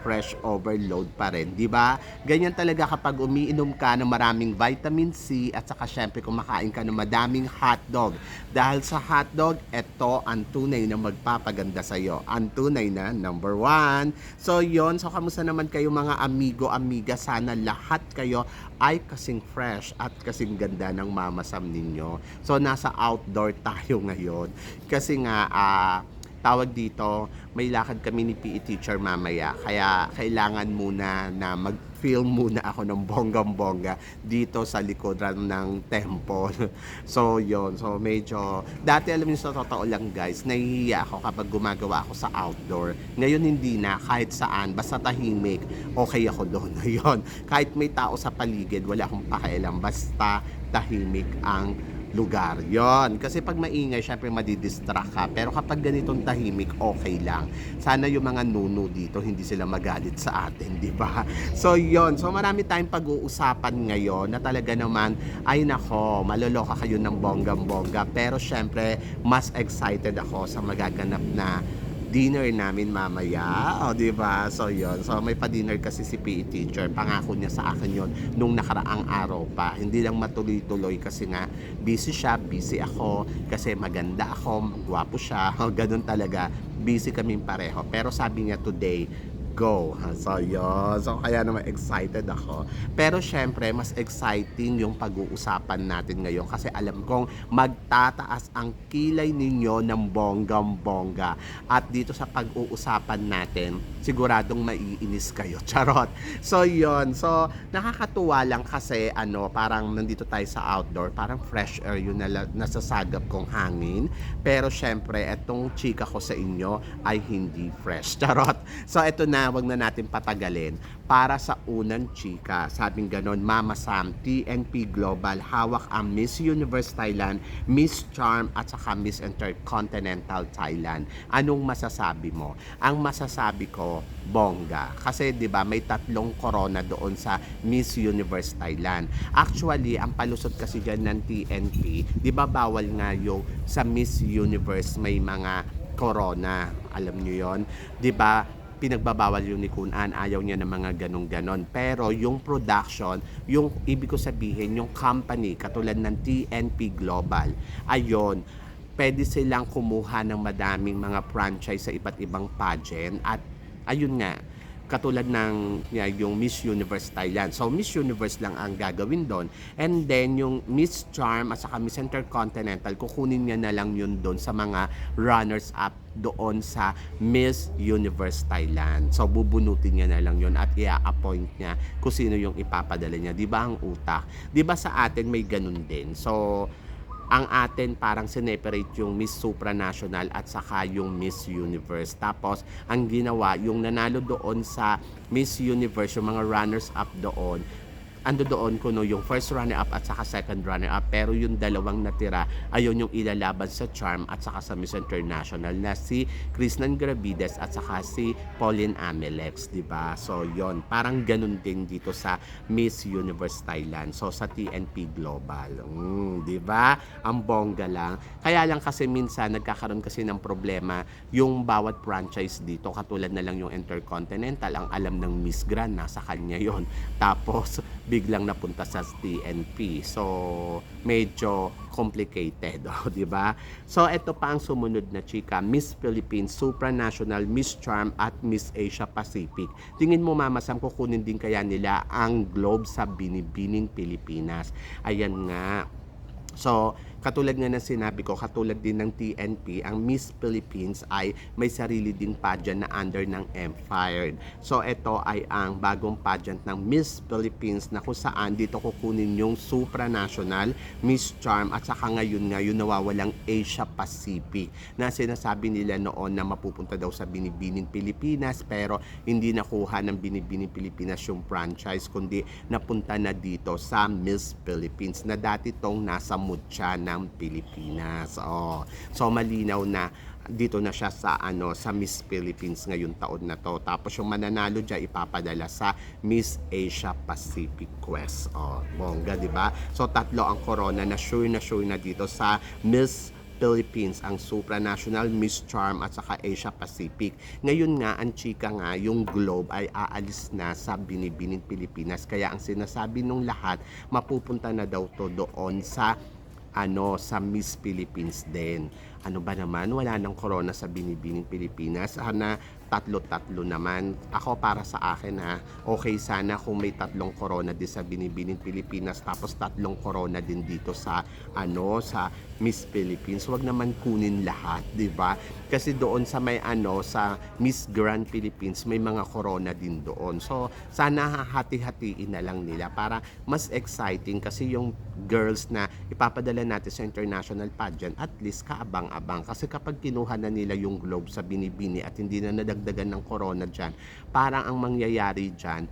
fresh overload pa rin, di ba? Ganyan talaga kapag umiinom ka ng maraming vitamin C at saka syempre kumakain ka ng madaming hotdog. Dahil sa hotdog, ito ang tunay na magpapaganda sa iyo. Ang tunay na number one. So yon so kamusta naman kayo mga amigo, amiga? Sana lahat kayo ay kasing fresh at kasing ganda ng mamasam ninyo. So nasa outdoor tayo ngayon. Kasi nga, ah, tawag dito, may lakad kami ni PE teacher mamaya. Kaya kailangan muna na mag-film muna ako ng bonggang-bongga dito sa likodan ng temple. So, yon So, medyo... Dati, alam niyo sa totoo lang guys, nahihiya ako kapag gumagawa ako sa outdoor. Ngayon, hindi na. Kahit saan, basta tahimik, okay ako doon. Yun. Kahit may tao sa paligid, wala akong pakialam. Basta tahimik ang lugar. Yon. Kasi pag maingay, syempre madidistract ka. Pero kapag ganitong tahimik, okay lang. Sana yung mga nuno dito, hindi sila magalit sa atin, di ba? So, yon. So, marami tayong pag-uusapan ngayon na talaga naman, ay nako, maloloka kayo ng bonggang-bongga. Pero syempre, mas excited ako sa magaganap na dinner namin mamaya. O, di ba? So, yon So, may pa-dinner kasi si PE teacher. Pangako niya sa akin yon nung nakaraang araw pa. Hindi lang matuloy-tuloy kasi nga busy siya, busy ako. Kasi maganda ako, gwapo siya. Ganun talaga. Busy kaming pareho. Pero sabi niya today, go. So, yun. So, kaya naman excited ako. Pero, syempre, mas exciting yung pag-uusapan natin ngayon kasi alam kong magtataas ang kilay ninyo ng bonggang-bongga. At dito sa pag-uusapan natin, siguradong maiinis kayo. Charot. So, yun. So, nakakatuwa lang kasi, ano, parang nandito tayo sa outdoor, parang fresh air yun na nasasagap kong hangin. Pero, syempre, etong chika ko sa inyo ay hindi fresh. Charot. So, eto na, wag na natin patagalin. Para sa unang chika, sabing ganon, Mama Sam, TNP Global, hawak ang Miss Universe Thailand, Miss Charm, at saka Miss Intercontinental Thailand. Anong masasabi mo? Ang masasabi ko, bongga. Kasi 'di ba may tatlong corona doon sa Miss Universe Thailand. Actually, ang palusot kasi diyan ng TNP, 'di ba bawal nga yung sa Miss Universe may mga corona. Alam niyo 'yon? 'Di ba? Pinagbabawal yung ni Kun An, ayaw niya ng mga ganong-ganon. Pero yung production, yung ibig ko sabihin, yung company, katulad ng TNP Global, ayon, pwede silang kumuha ng madaming mga franchise sa iba't ibang pageant at ayun nga, katulad ng yung Miss Universe Thailand. So, Miss Universe lang ang gagawin doon. And then, yung Miss Charm at saka Miss Intercontinental, kukunin niya na lang yun doon sa mga runners-up doon sa Miss Universe Thailand. So, bubunutin niya na lang yun at i-appoint niya kung sino yung ipapadala niya. Di ba ang utak? Di ba sa atin may ganun din? So, ang atin parang sineperate yung Miss Supranational at saka yung Miss Universe. Tapos, ang ginawa, yung nanalo doon sa Miss Universe, yung mga runners-up doon, ando doon kuno yung first runner-up at saka second runner-up. Pero yung dalawang natira, ayun yung ilalaban sa Charm at saka sa Miss International na si Krishnan Gravides at saka si Pauline Amelex, di ba? So, yon Parang ganun din dito sa Miss Universe Thailand. So, sa TNP Global. Mm, di ba? Ang bongga lang. Kaya lang kasi minsan nagkakaroon kasi ng problema yung bawat franchise dito. Katulad na lang yung Intercontinental. Ang alam ng Miss Grand, nasa kanya yon Tapos, biglang napunta sa TNP. So, medyo complicated, oh, di ba? So, ito pa ang sumunod na chika, Miss Philippines, Supranational, Miss Charm at Miss Asia Pacific. Tingin mo, Mama Sam, kukunin din kaya nila ang globe sa Binibining Pilipinas. Ayan nga. So, katulad nga ng sinabi ko, katulad din ng TNP, ang Miss Philippines ay may sarili ding pageant na under ng Empire. So ito ay ang bagong pageant ng Miss Philippines na kung saan dito kukunin yung supranational, Miss Charm at saka ngayon nga yung nawawalang Asia Pacific na sinasabi nila noon na mapupunta daw sa Binibining Pilipinas pero hindi nakuha ng Binibining Pilipinas yung franchise kundi napunta na dito sa Miss Philippines na dati tong nasa mutya ng Pilipinas. Oh. So malinaw na dito na siya sa ano sa Miss Philippines ngayong taon na to. Tapos yung mananalo diyan ipapadala sa Miss Asia Pacific Quest. Oh, bongga, 'di ba? So tatlo ang corona na sure na sure na dito sa Miss Philippines, ang supranational Miss Charm at saka Asia Pacific. Ngayon nga, ang chika nga, yung globe ay aalis na sa binibining Pilipinas. Kaya ang sinasabi nung lahat, mapupunta na daw to doon sa ano sa Miss Philippines din. Ano ba naman, wala nang corona sa binibining Pilipinas. Sana tatlo-tatlo naman. Ako para sa akin ha, okay sana kung may tatlong corona din sa binibining Pilipinas tapos tatlong corona din dito sa ano sa Miss Philippines. Huwag naman kunin lahat, 'di ba? Kasi doon sa may ano sa Miss Grand Philippines may mga corona din doon. So sana hati-hatiin na lang nila para mas exciting kasi yung girls na ipapadala natin sa international pageant at least kaabang-abang kasi kapag kinuha na nila yung globe sa binibini at hindi na nadagdagan ng corona dyan parang ang mangyayari dyan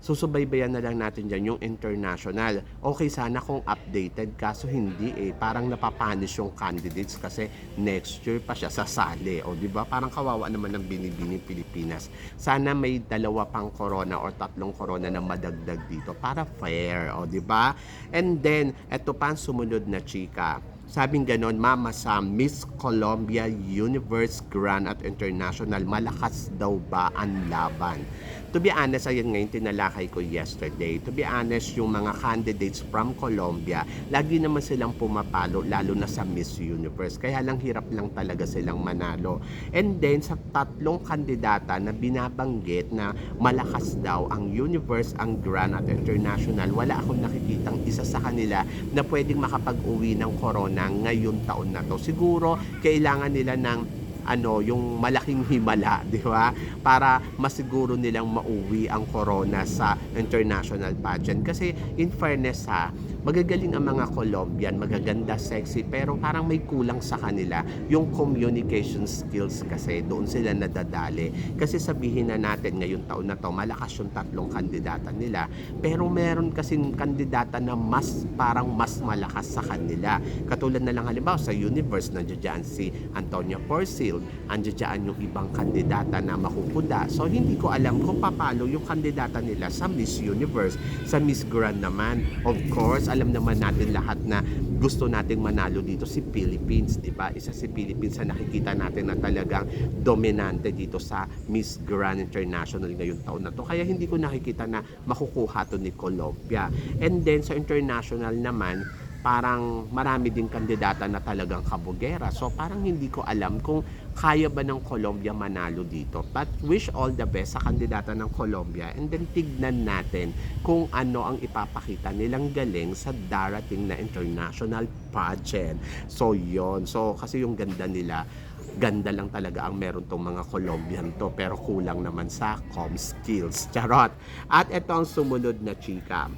susubaybayan na lang natin dyan yung international. Okay sana kung updated, kaso hindi eh. Parang napapanish yung candidates kasi next year pa siya sasali. O di ba Parang kawawa naman ng binibining Pilipinas. Sana may dalawa pang corona or tatlong corona na madagdag dito para fair. O di ba And then, eto pa ang sumunod na chika. Sabing ganon, Mama Sam, Miss Columbia Universe Grand at International, malakas daw ba ang laban? To be honest, ayan ngayon tinalakay ko yesterday. To be honest, yung mga candidates from Colombia, lagi naman silang pumapalo, lalo na sa Miss Universe. Kaya lang hirap lang talaga silang manalo. And then, sa tatlong kandidata na binabanggit na malakas daw ang Universe, ang Grand at International, wala akong nakikitang isa sa kanila na pwedeng makapag-uwi ng corona ngayon taon na to. Siguro, kailangan nila ng ano, yung malaking himala, di ba? Para masiguro nilang mauwi ang corona sa international pageant. Kasi in fairness ha, magagaling ang mga Colombian, magaganda, sexy, pero parang may kulang sa kanila yung communication skills kasi doon sila nadadali. Kasi sabihin na natin ngayong taon na to, malakas yung tatlong kandidata nila, pero meron kasing kandidata na mas parang mas malakas sa kanila. Katulad na lang halimbawa sa Universe, nandiyan si Antonia Porcil, andiyan yung ibang kandidata na makukuda. So hindi ko alam kung papalo yung kandidata nila sa Miss Universe, sa Miss Grand naman. Of course, alam naman natin lahat na gusto nating manalo dito si Philippines, di ba? Isa si Philippines na nakikita natin na talagang dominante dito sa Miss Grand International ngayong taon na to. Kaya hindi ko nakikita na makukuha to ni Colombia. And then sa international naman, parang marami din kandidata na talagang kabugera. So parang hindi ko alam kung kaya ba ng Colombia manalo dito. But wish all the best sa kandidata ng Colombia and then tignan natin kung ano ang ipapakita nilang galing sa darating na international pageant. So yon So kasi yung ganda nila, ganda lang talaga ang meron tong mga Colombian to pero kulang naman sa com skills. Charot. At ito ang sumunod na chika.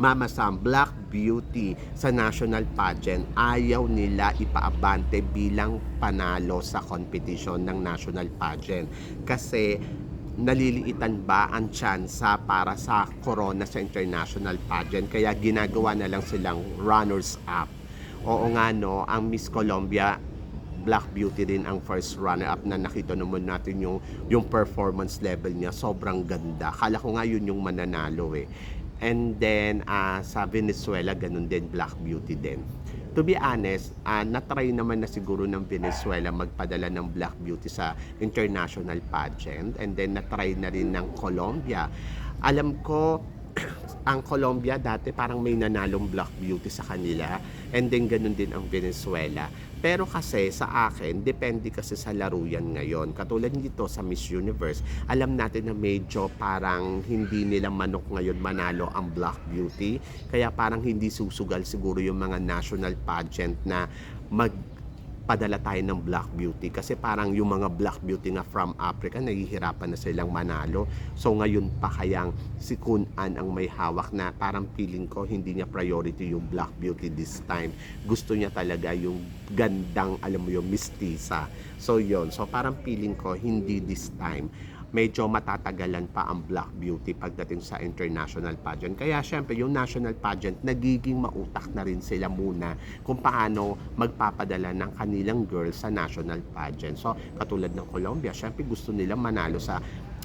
Mama Sam, Black Beauty sa national pageant, ayaw nila ipaabante bilang panalo sa competition ng national pageant. Kasi naliliitan ba ang tsansa para sa corona sa international pageant kaya ginagawa na lang silang runners up. Oo nga no, ang Miss Colombia Black Beauty din ang first runner-up na nakita naman natin yung, yung performance level niya. Sobrang ganda. Kala ko nga yun yung mananalo eh. And then, ah, sa Venezuela, ganun din, Black Beauty din. To be honest, ah, natry naman na siguro ng Venezuela magpadala ng Black Beauty sa international pageant. And then, natry na rin ng Colombia. Alam ko, ang Colombia dati parang may nanalong Black Beauty sa kanila and then ganun din ang Venezuela. Pero kasi sa akin, depende kasi sa laro yan ngayon. Katulad nito sa Miss Universe, alam natin na medyo parang hindi nila manok ngayon manalo ang Black Beauty. Kaya parang hindi susugal siguro yung mga national pageant na mag padala tayo ng Black Beauty kasi parang yung mga Black Beauty nga from Africa nahihirapan na silang manalo. So ngayon pa kayang si Kun An ang may hawak na parang feeling ko hindi niya priority yung Black Beauty this time. Gusto niya talaga yung gandang alam mo yung mistisa so yon so parang feeling ko hindi this time. Medyo matatagalan pa ang Black Beauty pagdating sa international pageant. Kaya syempre, yung national pageant, nagiging mautak na rin sila muna kung paano magpapadala ng kanilang girls sa national pageant. So, katulad ng Colombia, syempre gusto nila manalo sa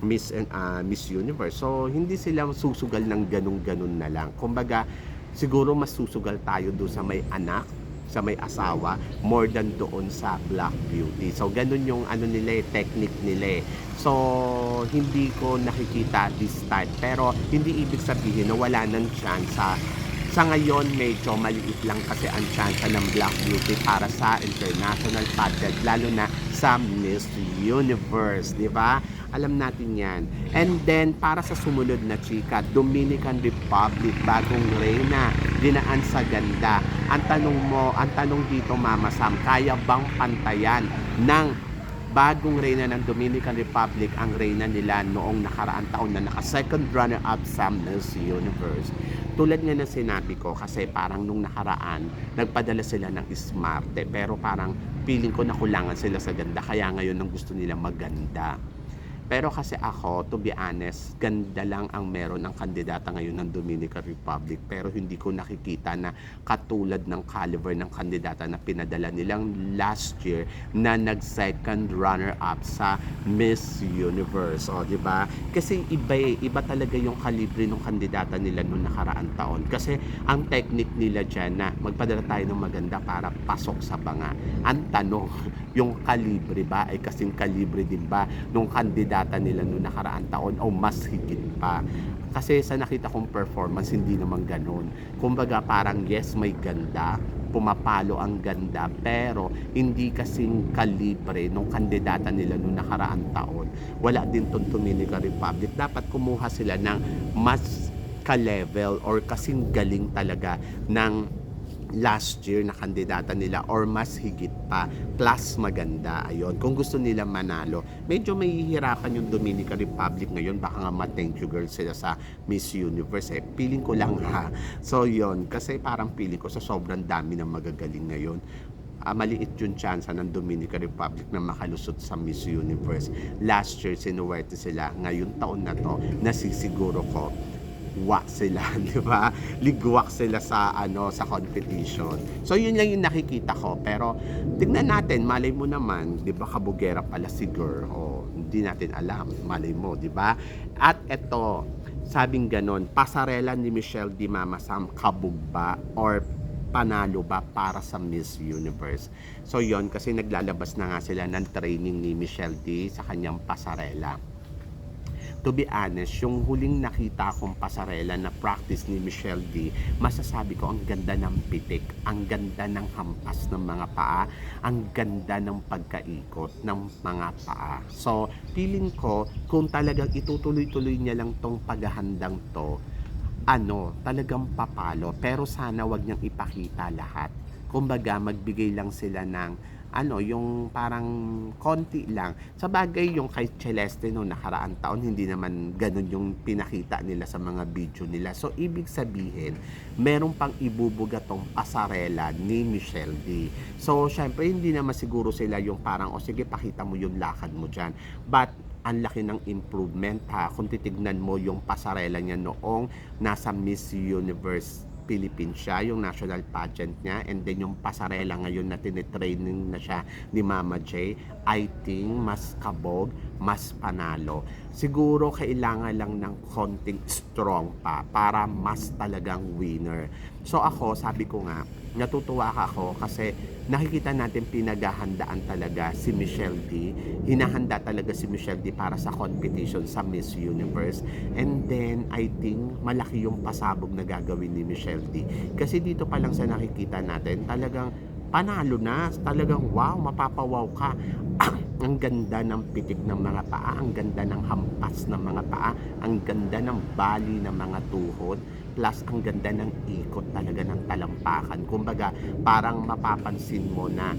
Miss ah, Miss Universe. So, hindi sila susugal ng ganun-ganun na lang. Kumbaga, siguro mas susugal tayo doon sa may anak sa may asawa more than doon sa black beauty. So ganun yung ano nila eh, technique nila eh. So hindi ko nakikita this time pero hindi ibig sabihin na wala nang chance sa sa ngayon medyo maliit lang kasi ang chance ng black beauty para sa international pageant lalo na sa Miss Universe, di ba? Alam natin yan. And then, para sa sumunod na chika, Dominican Republic, bagong reyna, dinaan sa ganda. Ang tanong mo, ang tanong dito, Mama Sam, kaya bang pantayan ng bagong reyna ng Dominican Republic ang reyna nila noong nakaraang taon na naka-second runner-up sa Miss Universe. Tulad nga na sinabi ko, kasi parang nung nakaraan, nagpadala sila ng smarte, pero parang feeling ko nakulangan sila sa ganda, kaya ngayon ang gusto nila maganda. Pero kasi ako, to be honest, ganda lang ang meron ng kandidata ngayon ng Dominican Republic. Pero hindi ko nakikita na katulad ng caliber ng kandidata na pinadala nilang last year na nag-second runner-up sa Miss Universe. O, di ba? Kasi iba eh, iba talaga yung kalibre ng kandidata nila noong nakaraang taon. Kasi ang technique nila dyan na magpadala tayo ng maganda para pasok sa banga. Ang tanong, yung kalibre ba ay kasing kalibre din ba nung kandidata nila noong nakaraang taon o mas higit pa? Kasi sa nakita kong performance, hindi naman ganun. Kumbaga parang yes, may ganda, pumapalo ang ganda, pero hindi kasing kalibre nung kandidata nila noong nakaraang taon. Wala din tong Dominican Republic. Dapat kumuha sila ng mas ka-level or kasing galing talaga ng last year na kandidata nila or mas higit pa plus maganda. Ayon kung gusto nila manalo. Medyo may hihirapan yung Dominican Republic ngayon. Baka nga ma-thank you girl sila sa Miss Universe eh. Feeling ko lang ha. So yon kasi parang feeling ko sa sobrang dami ng magagaling ngayon. Ah, maliit yung chance ng Dominican Republic na makalusot sa Miss Universe. Last year, sinuwerte sila. Ngayon taon na to, nasisiguro ko, wa sila, di ba? Ligwak sila sa ano sa competition. So yun lang yung nakikita ko. Pero tignan natin, malay mo naman, di ba kabugera pala si girl. O hindi natin alam, malay mo, di ba? At eto, sabing ganon, pasarela ni Michelle Di Mama Sam kabog ba or panalo ba para sa Miss Universe. So yon kasi naglalabas na nga sila ng training ni Michelle D sa kanyang pasarela to be honest, yung huling nakita kong pasarela na practice ni Michelle D, masasabi ko ang ganda ng pitik, ang ganda ng hampas ng mga paa, ang ganda ng pagkaikot ng mga paa. So, feeling ko, kung talagang itutuloy-tuloy niya lang tong paghahandang to, ano, talagang papalo. Pero sana wag niyang ipakita lahat. Kumbaga, magbigay lang sila ng ano, yung parang konti lang. Sa bagay, yung kay Celeste no nakaraang taon, hindi naman ganun yung pinakita nila sa mga video nila. So, ibig sabihin, meron pang ibubuga tong pasarela ni Michelle D. So, syempre, hindi naman siguro sila yung parang, o sige, pakita mo yung lakad mo dyan. But, ang laki ng improvement ha. Kung titignan mo yung pasarela niya noong nasa Miss Universe Philippines siya, yung national pageant niya, and then yung pasarela ngayon na tinitraining na siya ni Mama J, I think mas kabog, mas panalo. Siguro kailangan lang ng konting strong pa para mas talagang winner. So ako, sabi ko nga, natutuwa ako kasi nakikita natin pinaghahandaan talaga si Michelle D. Hinahanda talaga si Michelle D para sa competition sa Miss Universe. And then, I think malaki yung pasabog na gagawin ni Michelle D. Kasi dito pa lang sa nakikita natin, talagang panalo na. Talagang wow, mapapawaw ka. ang ganda ng pitik ng mga paa, ang ganda ng hampas ng mga paa, ang ganda ng bali ng mga tuhod, plus ang ganda ng ikot talaga ng talampakan. Kumbaga, parang mapapansin mo na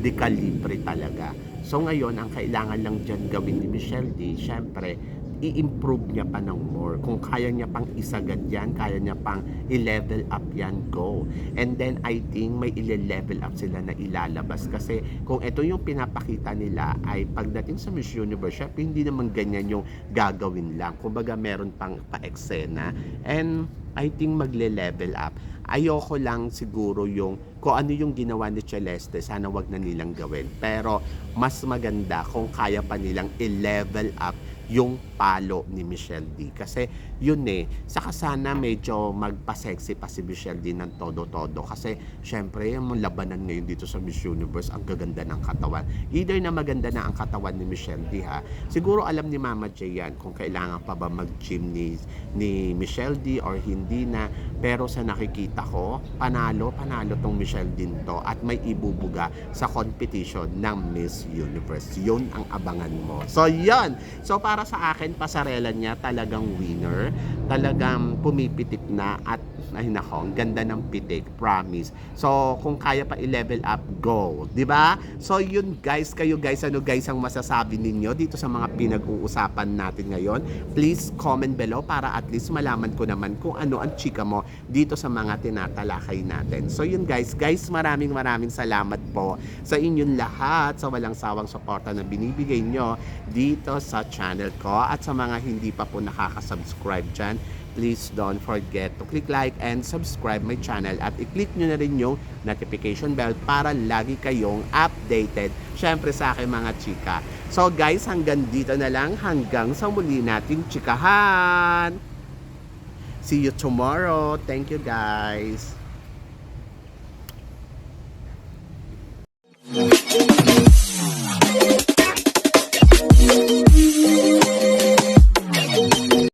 dekalibre talaga. So ngayon, ang kailangan lang dyan gawin ni Michelle D, syempre, i-improve niya pa ng more. Kung kaya niya pang isagad yan, kaya niya pang i-level up yan, go. And then I think may i-level up sila na ilalabas. Kasi kung ito yung pinapakita nila ay pagdating sa Miss Universe, syempre hindi naman ganyan yung gagawin lang. Kumbaga meron pang pa-eksena. And I think magle-level up. Ayoko lang siguro yung kung ano yung ginawa ni Celeste, sana wag na nilang gawin. Pero mas maganda kung kaya pa nilang i-level up yung palo ni Michelle D. Kasi yun eh, saka sana medyo magpa-sexy pa si Michelle D ng todo-todo. Kasi syempre, yung labanan ngayon dito sa Miss Universe, ang gaganda ng katawan. Either na maganda na ang katawan ni Michelle D ha. Siguro alam ni Mama J yan kung kailangan pa ba mag-gym ni, ni Michelle D or hindi na. Pero sa nakikita ko, panalo, panalo tong Michelle din to at may ibubuga sa competition ng Miss Universe. Yun ang abangan mo. So, yun. So, para sa akin, pasarela niya talagang winner. Talagang pumipitik na at ay nako, ang ganda ng pitik, promise. So, kung kaya pa i-level up, go. ba? So, yun guys, kayo guys, ano guys ang masasabi ninyo dito sa mga pinag-uusapan natin ngayon? Please comment below para at least malaman ko naman kung ano ang chika mo dito sa mga tinatalakay natin. So, yun guys, guys, maraming maraming salamat po sa inyong lahat sa walang sawang suporta na binibigay nyo dito sa channel ko at sa mga hindi pa po nakaka-subscribe dyan please don't forget to click like and subscribe my channel at i-click nyo na rin yung notification bell para lagi kayong updated syempre sa akin mga chika. So guys, hanggang dito na lang hanggang sa muli nating chikahan. See you tomorrow. Thank you guys. Thank